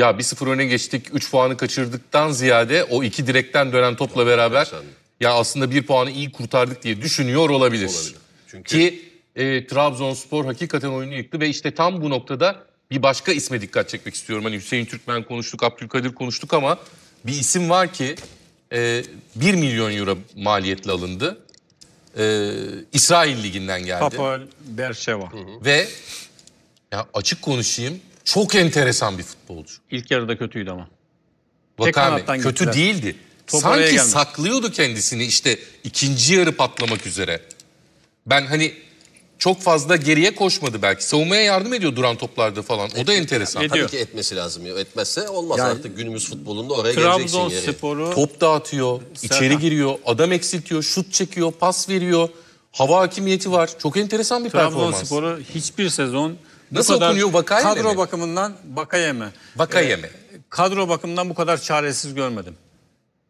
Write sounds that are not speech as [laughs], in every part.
ya 1-0 öne geçtik 3 puanı kaçırdıktan ziyade o iki direkten dönen topla beraber ya aslında bir puanı iyi kurtardık diye düşünüyor olabilir. Olabilir. Çünkü- Ki e, Trabzonspor hakikaten oyunu yıktı ve işte tam bu noktada bir başka isme dikkat çekmek istiyorum. Hani Hüseyin Türkmen konuştuk, Abdülkadir konuştuk ama bir isim var ki e, 1 milyon euro maliyetle alındı. E, İsrail Ligi'nden geldi. Papal Berşeva. Ve ya açık konuşayım çok enteresan bir futbolcu. İlk yarıda kötüydü ama. Vakame kötü gittiler. değildi. Top Sanki saklıyordu kendisini işte ikinci yarı patlamak üzere. Ben hani çok fazla geriye koşmadı belki. Savunmaya yardım ediyor duran toplarda falan. O da enteresan. Ediyor. Tabii ki etmesi lazım. ya. Etmezse olmaz Yani- artık günümüz futbolunda oraya geleceksin yeri. Trabzonspor'u Top dağıtıyor, içeri giriyor, adam eksiltiyor, şut çekiyor, pas veriyor. Hava hakimiyeti var. Çok enteresan bir performans. Trabzonspor'u hiçbir sezon Nasıl kadar okunuyor? Vakayeme kadro mi? bakımından Bakayeme. Vakayeme. Kadro bakımından bu kadar çaresiz görmedim.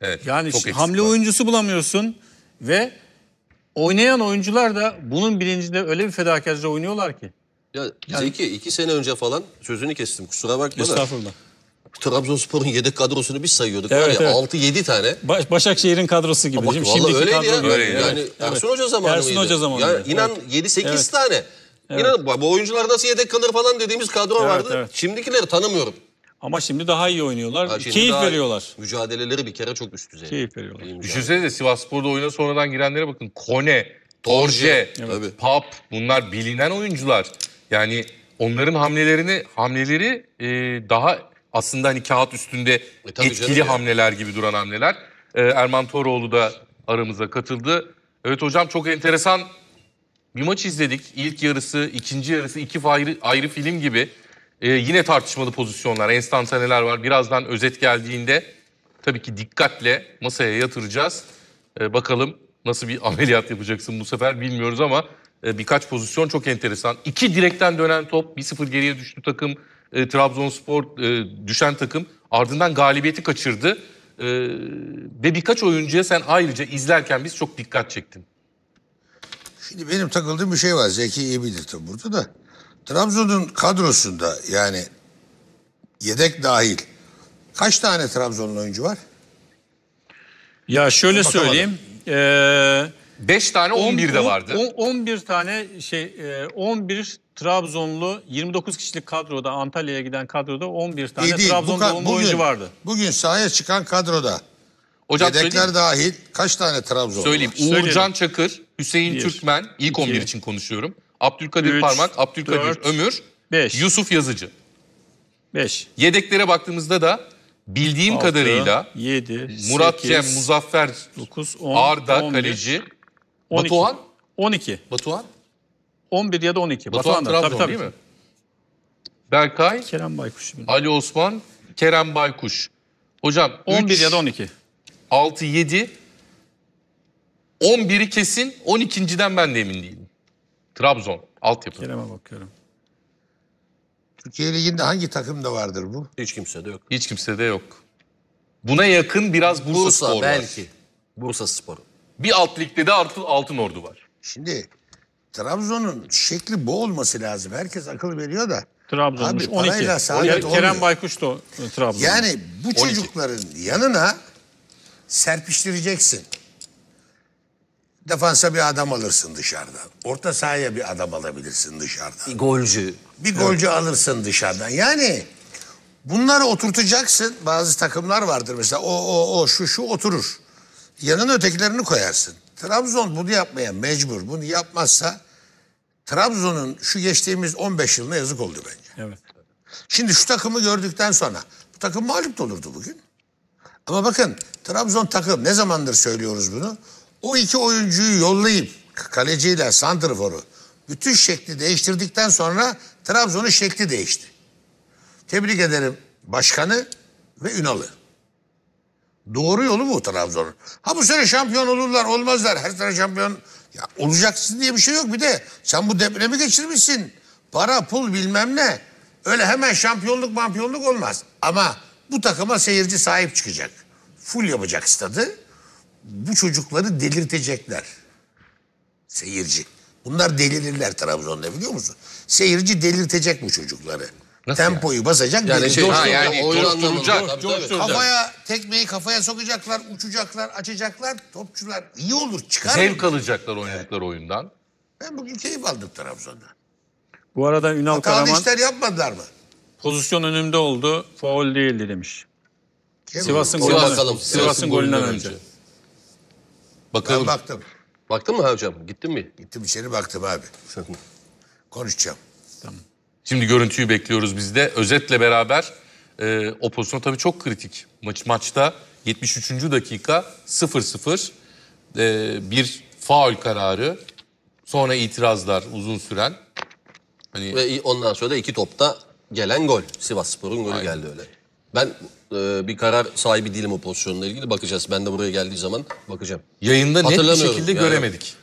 Evet, Yani çok hamle var. oyuncusu bulamıyorsun ve oynayan oyuncular da bunun bilincinde öyle bir fedakarca oynuyorlar ki. Ya Zeki iki sene önce falan sözünü kestim kusura bakma da. Estağfurullah. Trabzonspor'un yedek kadrosunu biz sayıyorduk. Evet, var ya evet. 6-7 tane. Baş- Başakşehir'in kadrosu gibi. Mi? vallahi Şimdiki öyleydi ya. Öyleydi. Yani Evet, Ersun. Hoca zamanı Ersun mıydı? Hoca zamanı. Ya evet. inan Evet. 7-8 Evet. tane. İnan bu- bu oyuncular nasıl yedek kalır falan dediğimiz kadro Evet, vardı. evet. Şimdikileri tanımıyorum. Ama şimdi daha iyi oynuyorlar. Ha, şimdi Keyif veriyorlar. Mücadeleleri bir kere çok üst düzey. Keyif veriyorlar. İyi de Sivas Spor'da oyuna sonradan girenlere bakın. Kone, Torje, Tabii. Pap bunlar bilinen oyuncular. Yani onların hamlelerini hamleleri e, daha aslında hani kağıt üstünde E, etkili canım hamleler gibi duran hamleler. E, Erman Toroğlu da aramıza katıldı. Evet hocam çok enteresan bir maç izledik. İlk yarısı, ikinci yarısı iki ayrı, ayrı film gibi. E, yine tartışmalı pozisyonlar, enstantaneler var. Birazdan özet geldiğinde tabii ki dikkatle masaya yatıracağız. E, bakalım nasıl bir [laughs] ameliyat yapacaksın bu sefer bilmiyoruz ama e, birkaç pozisyon çok enteresan. İki direkten dönen top, 1-0 geriye düştü takım. E, Trabzonspor e, düşen takım ardından galibiyeti kaçırdı. E, ve birkaç oyuncuya sen ayrıca izlerken biz çok dikkat çektin. Şimdi benim takıldığım bir şey var. Zeki iyi bilir tabii burada da. Trabzon'un kadrosunda yani yedek dahil kaç tane Trabzonlu oyuncu var? Ya şöyle Bakamadım. söyleyeyim. Ee, 5 tane 11 de vardı. on- 11 tane şey e, 11 Trabzonlu 29 kişilik kadroda Antalya'ya giden kadroda 11 tane İyi değil. Trabzon ka- doğumlu oyuncu vardı. Bugün sahaya çıkan kadroda Hocam yedekler söyleyeyim, dahil kaç tane Trabzonlu söyleyeyim. var? Söyleyelim. Uğurcan Çakır, Hüseyin Bir, Türkmen, ilk iki, 11 için konuşuyorum. Abdülkadir üç, Parmak, Abdülkadir dört, Ömür, beş. Yusuf Yazıcı. 5. Yedeklere baktığımızda da bildiğim kadarıyla 7, Murat 8, Cem, Muzaffer, 9, 10, Arda 11, kaleci, 12. Batuhan, 12. Batuhan, 11 ya da 12. Batuhan Batuhan. Trabzon Tabii tabii. değil mi? Berkay, Kerem Baykuş. Ali Osman, Kerem Baykuş. Hocam 11 üç, ya da 12. 6, 7, 11'i kesin, 12.den ben de emin değilim. Trabzon, altyapı. Kerem'e bakıyorum. Türkiye Ligi'nde hangi takımda vardır bu? Hiç kimse de yok. Hiç kimsede yok. Buna yakın biraz Bursa, Bursa Spor var. belki. Bursa Spor. Bir alt ligde de artı Altın Ordu var. Şimdi Trabzon'un şekli bu olması lazım. Herkes akıl veriyor da. Trabzon'muş Abi 12. parayla saadet Kerem olmuyor. Baykuş da o, Trabzon. Yani bu çocukların yanına serpiştireceksin. Defansa bir adam alırsın dışarıdan. Orta sahaya bir adam alabilirsin dışarıdan. Bir golcü. Bir golcü alırsın dışarıdan. Yani bunları oturtacaksın. Bazı takımlar vardır mesela o o o şu şu oturur. Yanına ötekilerini koyarsın. Trabzon bunu yapmaya mecbur. Bunu yapmazsa Trabzon'un şu geçtiğimiz 15 yılına yazık oldu bence. Evet. Şimdi şu takımı gördükten sonra bu takım mağlup da olurdu bugün. Ama bakın Trabzon takım ne zamandır söylüyoruz bunu? O iki oyuncuyu yollayıp kaleciyle santrforu bütün şekli değiştirdikten sonra Trabzon'un şekli değişti. Tebrik ederim başkanı ve Ünal'ı. Doğru yolu bu Trabzon'un. Ha bu sene şampiyon olurlar olmazlar. Her sene şampiyon ya olacaksın diye bir şey yok. Bir de sen bu depremi geçirmişsin. Para, pul bilmem ne. Öyle hemen şampiyonluk mampiyonluk olmaz. Ama bu takıma seyirci sahip çıkacak. Full yapacak stadı. Bu çocukları delirtecekler. Seyirci. Bunlar delirirler Trabzon'da biliyor musun? Seyirci delirtecek bu çocukları. Nasıl tempoyu basacak. Yani şey. Ha, yani oyun anlamında. Kafaya tekmeyi kafaya sokacaklar, uçacaklar, açacaklar. Topçular iyi olur, çıkar. Zevk alacaklar oynadıkları oyundan. Ben bugün keyif aldım Trabzon'dan. Bu arada Ünal Hatalı Karaman işler yapmadılar mı? Pozisyon önünde oldu. Faul değildi demiş. Sivas'ın Sivas golünden, bakalım. Sivas'ın golünden önce. Ben Bakalım. baktım. Baktın mı hocam? Gittin mi? Gittim içeri baktım abi. [laughs] Konuşacağım. Şimdi görüntüyü bekliyoruz biz de. Özetle beraber e, o pozisyon tabii çok kritik. Maç maçta 73. dakika 0-0 e, bir faul kararı. Sonra itirazlar uzun süren. Hani Ve ondan sonra da iki topta gelen gol. Sivas Spor'un golü geldi öyle. Ben e, bir karar sahibi değilim o pozisyonla ilgili. Bakacağız. Ben de buraya geldiği zaman bakacağım. yayında net bir şekilde yani. göremedik.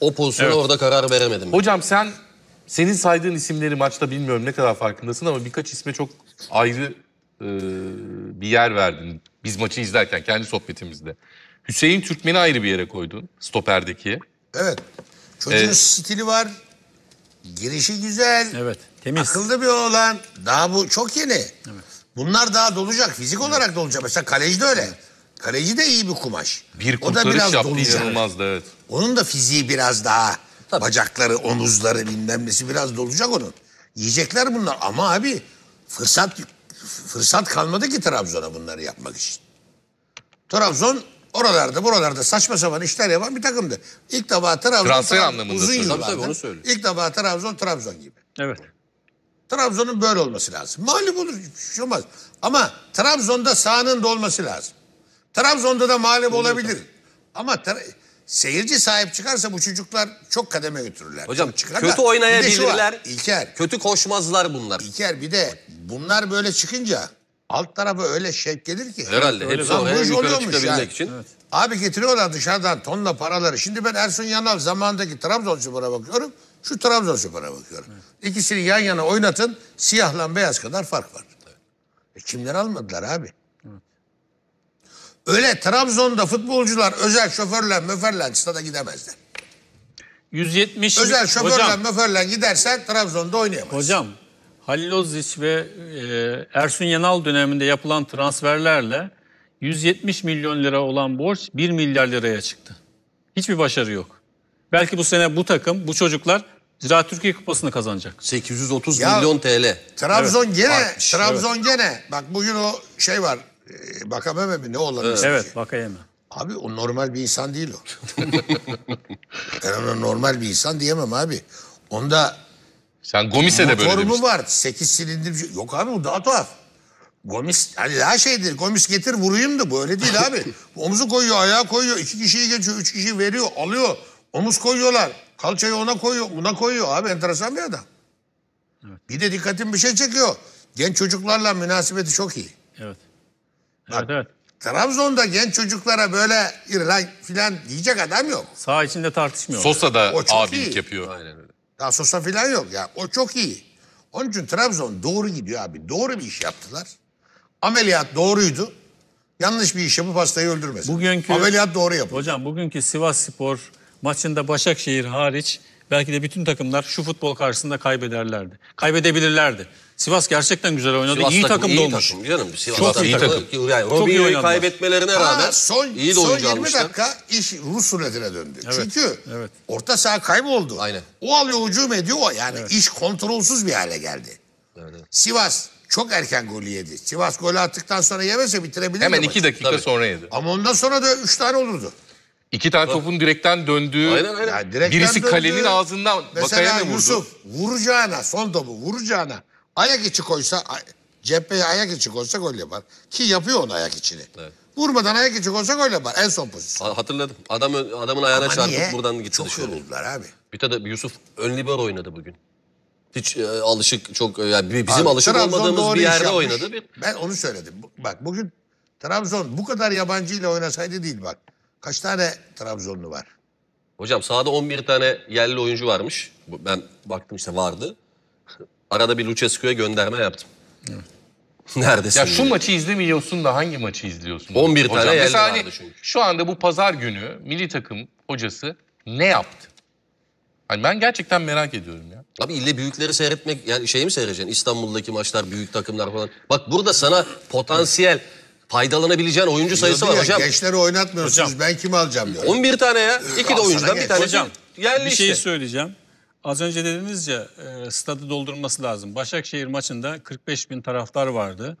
O pozisyona Evet. orada karar veremedim. Hocam sen senin saydığın isimleri maçta bilmiyorum ne kadar farkındasın ama birkaç isme çok ayrı e, bir yer verdin. Biz maçı izlerken kendi sohbetimizde. Hüseyin Türkmen'i ayrı bir yere koydun stoperdeki. Evet. Çocuğun Evet. stili var. Girişi güzel. Evet. Temiz. Akıllı bir oğlan. Daha bu çok yeni. Bunlar daha dolacak. Fizik olarak dolacak. Mesela kaleci de öyle. Kaleci de iyi bir kumaş. Bir o da biraz yaptı dolacak. inanılmazdı evet. Onun da fiziği biraz daha bacakları, omuzları bilmem nesi biraz dolacak onun. Yiyecekler bunlar ama abi fırsat fırsat kalmadı ki Trabzon'a bunları yapmak için. Trabzon oralarda buralarda saçma sapan işler yapan bir takımdı. İlk defa Trabzon Transfer Trabzon- anlamında uzun söylüyorum. yıllardır. Tabii, tabii, onu söylüyor. İlk defa Trabzon Trabzon gibi. Evet. Trabzon'un böyle olması lazım. Mağlup olur hiçbir şey olmaz. Ama Trabzon'da sahanın da olması lazım. Trabzon'da da mağlup olabilir. Ama tra- seyirci sahip çıkarsa bu çocuklar çok kademe götürürler. Hocam Çok çıkar kötü bir de şu var, oynayabilirler. İlker, Kötü koşmazlar bunlar. İlker bir de bunlar böyle çıkınca alt tarafa öyle şevk gelir ki. Herhalde. öyle. Hepsi oraya bu iş yukarı oluyormuş çıkabilmek yani. için. Abi getiriyorlar dışarıdan tonla paraları. Şimdi ben Ersun Yanal zamandaki Trabzonspor'a bakıyorum. Şu Trabzonspor'a bakıyorum. İkisini yan yana oynatın. Siyahla beyaz kadar fark var. E kimler almadılar abi? Öyle Trabzon'da futbolcular özel şoförle möferle stada gidemezler. 170 Özel şoförle hocam, möferle gidersen Trabzon'da oynayamazsın. hocam Halil Ozic ve e, Ersun Yanal döneminde yapılan transferlerle 170 milyon lira olan borç 1 milyar liraya çıktı. Hiçbir başarı yok. Belki bu sene bu takım, bu çocuklar Ziraat Türkiye Kupası'nı kazanacak. 830 Ya- milyon TL. Trabzon gene, artmış, Trabzon gene. Bak bugün o şey var. E, Bakameme mi ne olan ismi? Evet, Vakayeme. Abi o normal bir insan değil o. [laughs] ben ona normal bir insan diyemem abi. Onda Sen Gomis'e de böyle motor mu demiştin. var? 8 silindir şey. Yok abi bu daha tuhaf. Gomis hani daha şeydir. Gomis getir vurayım da bu öyle değil abi. [laughs] Omuzu koyuyor, ayağı koyuyor. iki kişiyi geçiyor, üç kişi veriyor, alıyor. Omuz koyuyorlar. Kalçayı ona koyuyor, buna koyuyor. Abi enteresan bir adam. Bir de dikkatim bir şey çekiyor. Genç çocuklarla münasebeti çok iyi. Evet. Bak, Evet, evet. Trabzon'da genç çocuklara böyle İrlan filan diyecek adam yok. Saha içinde tartışmıyor. Sosa da O çok abilik iyi. yapıyor. Aynen öyle. Sosa filan yok ya. O çok iyi. Onun için Trabzon doğru gidiyor abi. Doğru bir iş yaptılar. Ameliyat doğruydu. Yanlış bir iş yapıp hastayı öldürmesin. Bugünkü- Ameliyat doğru yapıldı. Hocam bugünkü Sivas Spor maçında Başakşehir hariç belki de bütün takımlar şu futbol karşısında kaybederlerdi. Kaybedebilirlerdi. Sivas gerçekten güzel oynadı. Sivas iyi takım, takım iyi olmuş. takım canım. Sivas Çok takım. iyi takım. Yani Çok iyi Robinho'yu kaybetmelerine rağmen Ha, son, iyi de son oyuncu 20 almışlar. dakika iş Rus ruletine döndü. Evet, Çünkü evet. orta saha kayboldu. Aynen. O alıyor hücum ediyor. o Yani iş kontrolsüz bir hale geldi. Evet, evet. Sivas çok erken golü yedi. Sivas golü attıktan sonra yemese bitirebilirdi Hemen iki dakika Tabii. sonra yedi. Ama ondan sonra da üç tane olurdu. İki tane topun direkten döndüğü, Aynen aynen. Yani direkten birisi döndü. kalenin ağzından Mesela Vakayeme vurdu. Yusuf vuracağına son topu vuracağına ayak içi koysa cepheye ayak içi koysa gol yapar. Ki yapıyor onu ayak içini. Evet. Vurmadan ayak içi koysa gol yapar en son pozisyon. Ha- Hatırladım. Adam adamın ayağına Ama çarpıp niye? buradan gitti Çok yoruldular abi. Bir de Yusuf ön libero oynadı bugün. Hiç e, alışık çok e, yani bi- bizim Abi, alışık Trabzon olmadığımız bir yerde yapmış. oynadı. Bir, Ben onu söyledim. Bak bugün Trabzon bu kadar yabancı ile oynasaydı değil bak. Kaç tane Trabzonlu var? hocam sahada 11 tane yerli oyuncu varmış. Ben baktım işte vardı. Arada bir Lucescu'ya gönderme yaptım. [laughs] Neredesin? Ya şu maçı izlemiyorsun da hangi maçı izliyorsun? 11 tane yerli vardı çünkü. Şu anda bu pazar günü milli takım hocası ne yaptı? Hani ben gerçekten merak ediyorum ya. Abi ille büyükleri seyretmek yani şey mi seyredeceksin? İstanbul'daki maçlar büyük takımlar falan. Bak burada sana potansiyel faydalanabileceğin oyuncu sayısı var ya, hocam. Gençleri oynatmıyorsunuz Hocam. ben kimi alacağım diyor. 11 tane ya. İki de oyuncudan bir tanesi Hocam yerli bir işte. şey söyleyeceğim. Az önce dediniz ya e, stadı doldurması lazım. Başakşehir maçında 45 bin taraftar vardı.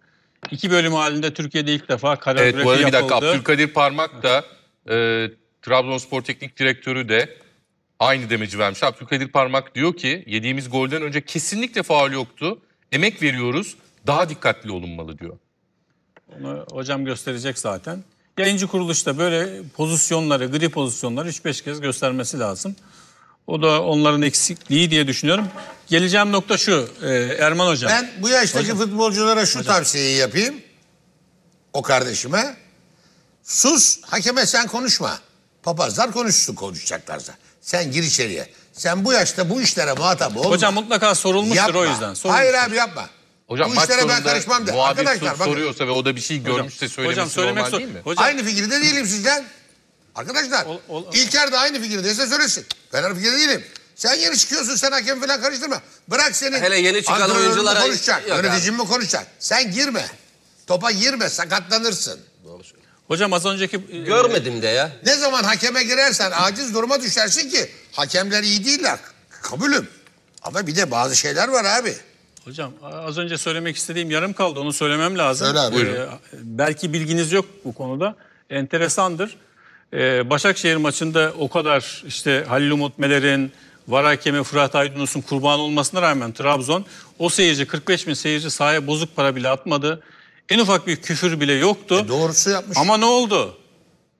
İki bölüm halinde Türkiye'de ilk defa koreografi Evet bu arada bir dakika yapıldı. Abdülkadir Parmak da e, Trabzonspor Teknik Direktörü de aynı demeci vermiş. Abdülkadir Parmak diyor ki yediğimiz golden önce kesinlikle faul yoktu. Emek veriyoruz daha dikkatli olunmalı diyor. Onu hocam gösterecek zaten. Yayıncı kuruluşta böyle pozisyonları, gri pozisyonları 3-5 kez göstermesi lazım. O da onların eksikliği diye düşünüyorum. Geleceğim nokta şu e, Erman hocam. Ben bu yaştaki futbolculara şu tavsiyeyi yapayım. O kardeşime. Sus hakeme sen konuşma. Papazlar konuşsun konuşacaklarsa. Sen gir içeriye. Sen bu yaşta bu işlere muhatap olma. Hocam mutlaka sorulmuştur yapma. o yüzden. Sorulmuştur. Hayır abi yapma. Hocam bu işlere ben karışmam de. muhabir Arkadaşlar bakın. soruyorsa ve o da bir şey görmüşse söylemesi hocam söylemek normal zor. değil mi? Hocam Aynı fikirde değilim sizden. Arkadaşlar Ol- ol- İlker de aynı fikirdeyse söylesin. Ben aynı fikirde değilim. Sen yeni çıkıyorsun sen hakem falan karıştırma. Bırak senin Hele yeni çıkan oyunculara- konuşacak, yöneticin mi konuşacak. Sen girme. Topa girme sakatlanırsın. Doğru söylüyor. hocam az önceki e, Görmedim de ya. Ne zaman hakeme girersen aciz duruma düşersin ki hakemler iyi değiller. Kabulüm. Ama bir de bazı şeyler var abi. Hocam az önce söylemek istediğim yarım kaldı. Onu söylemem lazım. Söyle abi. Ee, belki bilginiz yok bu konuda. Enteresandır. Ee, Başakşehir maçında o kadar işte Halil Umut Meler'in, var hakemi Fırat Aydınus'un kurban olmasına rağmen Trabzon o seyirci 45 bin seyirci sahaya bozuk para bile atmadı. En ufak bir küfür bile yoktu. Doğrusu yapmış. Ama ne oldu?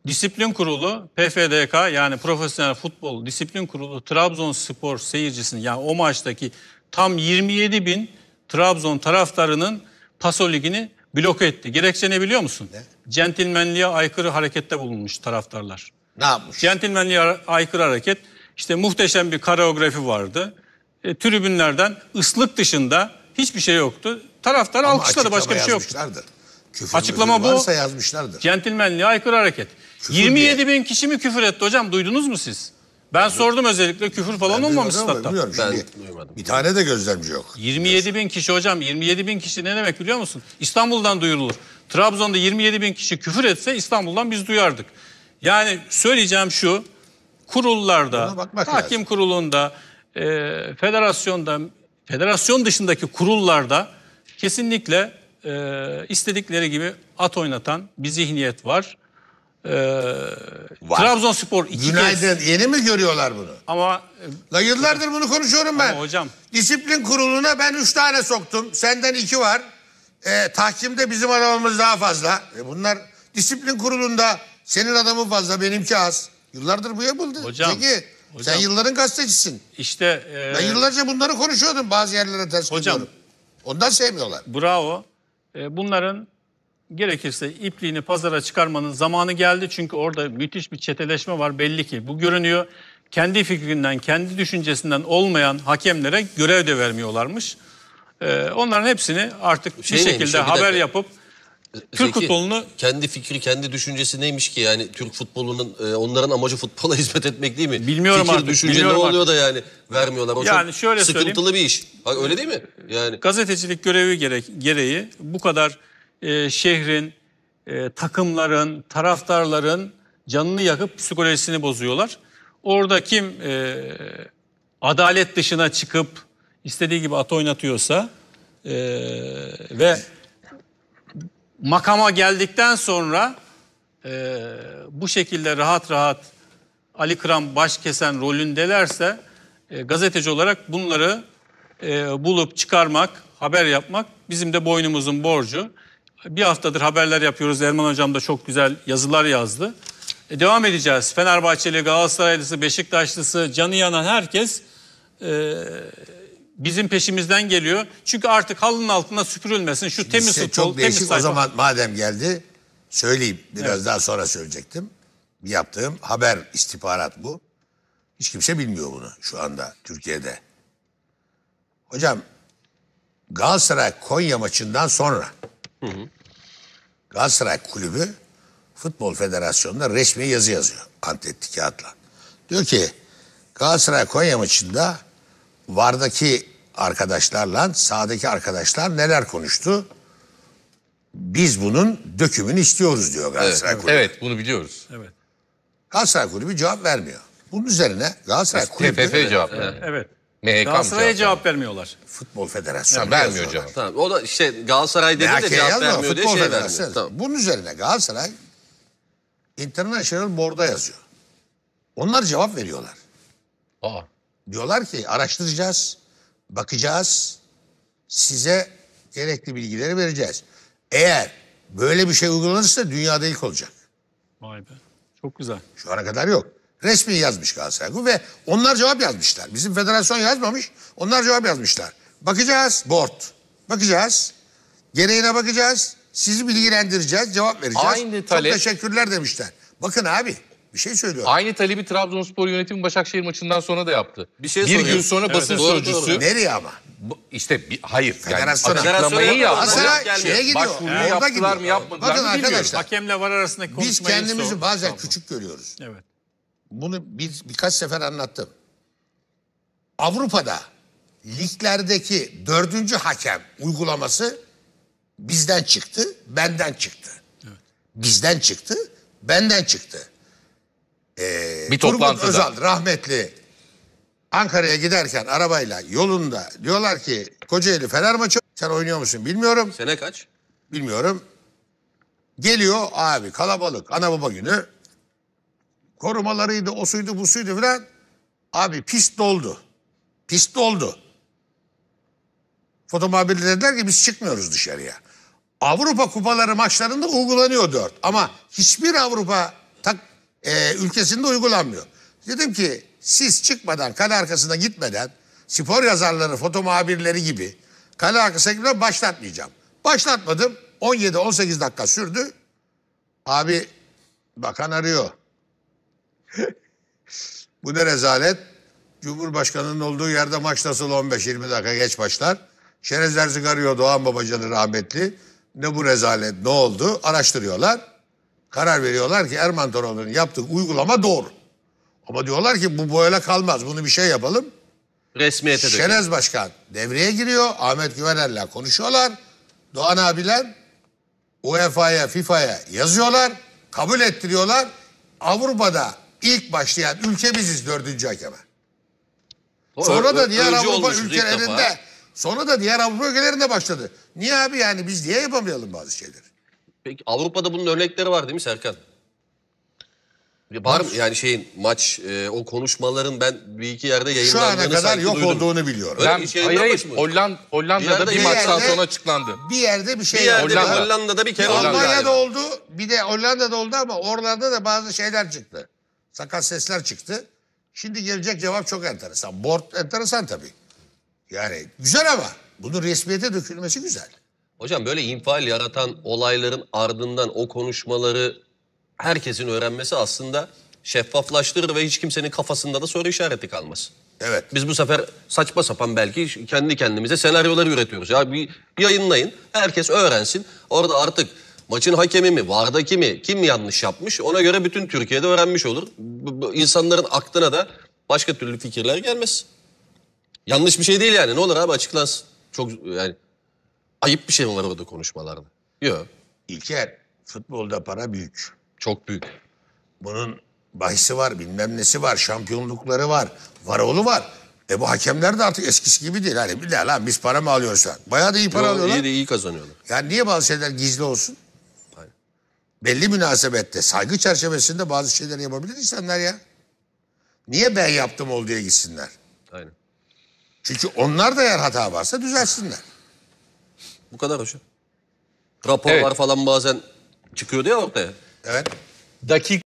Disiplin Kurulu, PFDK yani Profesyonel Futbol Disiplin Kurulu Trabzonspor seyircisini yani o maçtaki tam 27 bin Trabzon taraftarının Paso Ligi'ni bloke etti. Gerekçe ne biliyor musun? Centilmenliğe aykırı harekette bulunmuş taraftarlar. ne yapmış? Centilmenliğe aykırı hareket işte muhteşem bir koreografi vardı. E, tribünlerden ıslık dışında hiçbir şey yoktu. Taraftar Ama alkışladı başka bir şey yoktu. Küfür Açıklama bu. Yazmışlardır. Centilmenliğe aykırı hareket. Küfür 27 diye. bin kişi mi küfür etti hocam? Duydunuz mu siz? Ben sordum özellikle küfür falan olmamış Bilmiyorum ama statta. bilmiyorum şimdi. duymadım. Bir tane de gözlemci yok. 27 bin kişi hocam 27 bin kişi ne demek biliyor musun? İstanbul'dan duyurulur. Trabzon'da 27 bin kişi küfür etse İstanbul'dan biz duyardık. Yani söyleyeceğim şu kurullarda, Buna bakmak hakim lazım. kurulunda, e, federasyonda, federasyon dışındaki kurullarda kesinlikle e, istedikleri gibi at oynatan bir zihniyet var. E, Trabzonspor iki kez Günaydın. Yeni mi görüyorlar bunu? ama La yıllardır bunu konuşuyorum ben. Ama hocam- Disiplin kuruluna ben üç tane soktum. Senden iki var. Ee, tahkimde bizim adamımız daha fazla. E bunlar disiplin kurulunda senin adamın fazla benimki az. Yıllardır bu yapıldı. Hocam, Zeki, sen hocam. yılların gazetecisin. işte e, Ben yıllarca bunları konuşuyordum bazı yerlere ters Hocam. gidiyorum. Ondan sevmiyorlar. Bravo. E, bunların gerekirse ipliğini pazara çıkarmanın zamanı geldi. Çünkü orada müthiş bir çeteleşme var belli ki. Bu görünüyor. Kendi fikrinden, kendi düşüncesinden olmayan hakemlere görev de vermiyorlarmış. E, onların hepsini artık Şey bir neymiş şekilde? Bir haber dakika. yapıp Türk Zeki, futbolunu kendi fikri, kendi düşüncesi neymiş ki yani Türk futbolunun e, onların amacı futbola [laughs] hizmet etmek değil mi? Bilmiyorum Fikir, artık, düşünce bilmiyorum ne oluyor da yani vermiyorlar. O Yani çok şöyle sıkıntılı bir iş. Öyle değil mi? Yani gazetecilik görevi gerek, gereği bu kadar e, şehrin, e, takımların, taraftarların canını yakıp psikolojisini bozuyorlar. Orada kim e, adalet dışına çıkıp istediği gibi at oynatıyorsa e, ve makama geldikten sonra e, bu şekilde rahat rahat Ali Kıran baş kesen rolündelerse e, gazeteci olarak bunları e, bulup çıkarmak, haber yapmak bizim de boynumuzun borcu. Bir haftadır haberler yapıyoruz. Erman Hocam da çok güzel yazılar yazdı. E, devam edeceğiz. Fenerbahçeli, Galatasaraylısı, Beşiktaşlısı, canı yanan herkes e, bizim peşimizden geliyor. Çünkü artık halının altına süpürülmesin. Şu temiz Size futbol, çok temiz değişik. O sayfa. zaman madem geldi söyleyeyim. Biraz daha sonra söyleyecektim. Yaptığım haber istihbarat bu. Hiç kimse bilmiyor bunu şu anda Türkiye'de. Hocam Galatasaray Konya maçından sonra Galatasaray Kulübü Futbol Federasyonu'na resmi yazı yazıyor. Antletli kağıtla. Diyor ki Galatasaray Konya maçında Vardaki arkadaşlarla sahadaki arkadaşlar neler konuştu? Biz bunun dökümünü istiyoruz diyor Galatasaray Kulübü. Evet bunu biliyoruz. Evet. Galatasaray Kulübü cevap vermiyor. Bunun üzerine Galatasaray Kulübü TFF cevap verdi. Evet. MHK Galatasaray'a cevap cevap vermiyorlar. Futbol Federasyonu vermiyor yazıyor. cevap. Tamam. O da işte Galatasaray dedi de MHK'ye cevap yazmıyor, vermiyor diye Futbol şey Federasyonu. vermiyor. Tamam. Bunun üzerine Galatasaray International Board'a yazıyor. Onlar cevap veriyorlar. Aa, Diyorlar ki araştıracağız, bakacağız, size gerekli bilgileri vereceğiz. Eğer böyle bir şey uygulanırsa dünyada ilk olacak. Vay be. Çok güzel. Şu ana kadar yok. Resmi yazmış Galatasaray ve onlar cevap yazmışlar. Bizim federasyon yazmamış, onlar cevap yazmışlar. Bakacağız, board. Bakacağız, gereğine bakacağız, sizi bilgilendireceğiz, cevap vereceğiz. Aynı talep- Çok teşekkürler demişler. Bakın abi, bir şey söylüyorum. Aynı talebi Trabzonspor yönetimi Başakşehir maçından sonra da yaptı. Bir şey bir soruyorum. gün sonra Evet, basın evet. Doğru, sözcüsü doğru. Nereye ama? bu- işte bir, hayır yani Federasyona. açıklamayı Federasyona yaptı. Galatasaray şeye gidiyor. Başvuruyu orada yaptılar gidiyor. mı, yapmadılar Bakın mı bilmiyorum. arkadaşlar, Hakemle var arasındaki biz konuşmayı kendimizi sor- bazen Tamam. küçük görüyoruz. Evet. Bunu bir, birkaç sefer anlattım. Avrupa'da liglerdeki dördüncü hakem uygulaması bizden çıktı, benden çıktı. Bizden çıktı, benden çıktı. Bir Turgut toplantıda. Özal rahmetli Ankara'ya giderken arabayla yolunda diyorlar ki Kocaeli Fener maçı sen oynuyor musun bilmiyorum. Sene kaç? Bilmiyorum. Geliyor abi kalabalık ana baba günü. Korumalarıydı, o suydu, bu suydu filan. Abi pist doldu. Pist doldu. Fotomobilde dediler ki biz çıkmıyoruz dışarıya. Avrupa kupaları maçlarında uygulanıyor dört. Ama hiçbir Avrupa tak, e, ülkesinde uygulanmıyor. Dedim ki siz çıkmadan kale arkasına gitmeden spor yazarları, foto muhabirleri gibi kale arkasına gitmeden başlatmayacağım. Başlatmadım. 17-18 dakika sürdü. Abi bakan arıyor. Bu ne rezalet? Cumhurbaşkanının olduğu yerde maç nasıl 15-20 dakika geç başlar? Şerez Erzik arıyor Doğan Babacan'ı rahmetli. Ne bu rezalet ne oldu? Araştırıyorlar. Karar veriyorlar ki Erman Toroğlu'nun yaptığı uygulama doğru. Ama diyorlar ki bu böyle kalmaz. Bunu bir şey yapalım. Resmiyete döküyor. Şenez Başkan devreye giriyor. Ahmet Güvener'le konuşuyorlar. Doğan abiler UEFA'ya, FIFA'ya yazıyorlar. Kabul ettiriyorlar. Avrupa'da ilk başlayan ülke biziz dördüncü hakeme. Sonra da diğer Avrupa ülkelerinde sonra da diğer Avrupa ülkelerinde başladı. Niye abi yani biz niye yapamayalım bazı şeyleri? Peki Avrupa'da bunun örnekleri var değil mi Serkan? Var mı yani şeyin maç e, o konuşmaların ben bir iki yerde Şu yayınlandığını ana kadar yok duydum. olduğunu biliyorum. Öyle Ben, bir şey hayır hayır? Holland, Hollanda'da Bir bir, yerde- sonra açıklandı. Bir yerde bir şey Bir yerde yaptılar. bir Hollanda. Hollanda'da bir kere oldu Hollanda. Almanya'da oldu. Bir de Hollanda'da oldu ama oralarda da bazı şeyler çıktı. Sakat sesler çıktı. Şimdi gelecek cevap çok enteresan. Board enteresan tabii. Yani güzel ama bunun resmiyete dökülmesi güzel. Hocam böyle infial yaratan olayların ardından o konuşmaları herkesin öğrenmesi aslında şeffaflaştırır ve hiç kimsenin kafasında da soru işareti kalmaz. Evet. Biz bu sefer saçma sapan belki kendi kendimize senaryolar üretiyoruz. Ya bir yayınlayın, herkes öğrensin. Orada artık maçın hakemi mi, vardaki mi, kim yanlış yapmış ona göre bütün Türkiye'de öğrenmiş olur. Bu- bu insanların aklına da başka türlü fikirler gelmez. Yanlış bir şey değil yani. Ne olur abi açıklansın. Çok yani ayıp bir şey mi var orada konuşmalarda? Yok. İlker futbolda para büyük. Çok büyük. Bunun bahisi var, bilmem nesi var, şampiyonlukları var, varolu var. E bu hakemler de artık eskisi gibi değil. Hani bir de lan biz para mı alıyoruz? Bayağı da iyi para Yo, alıyorlar. iyi de iyi kazanıyorlar. Yani niye bazı şeyler gizli olsun? Belli münasebette, saygı çerçevesinde bazı şeyler yapabilir insanlar ya. Niye ben yaptım ol diye gitsinler? Aynen. Çünkü onlar da eğer hata varsa düzelsinler. Bu kadar hocam. Raporlar Evet. falan bazen çıkıyordu ya ortaya. Evet. Dakika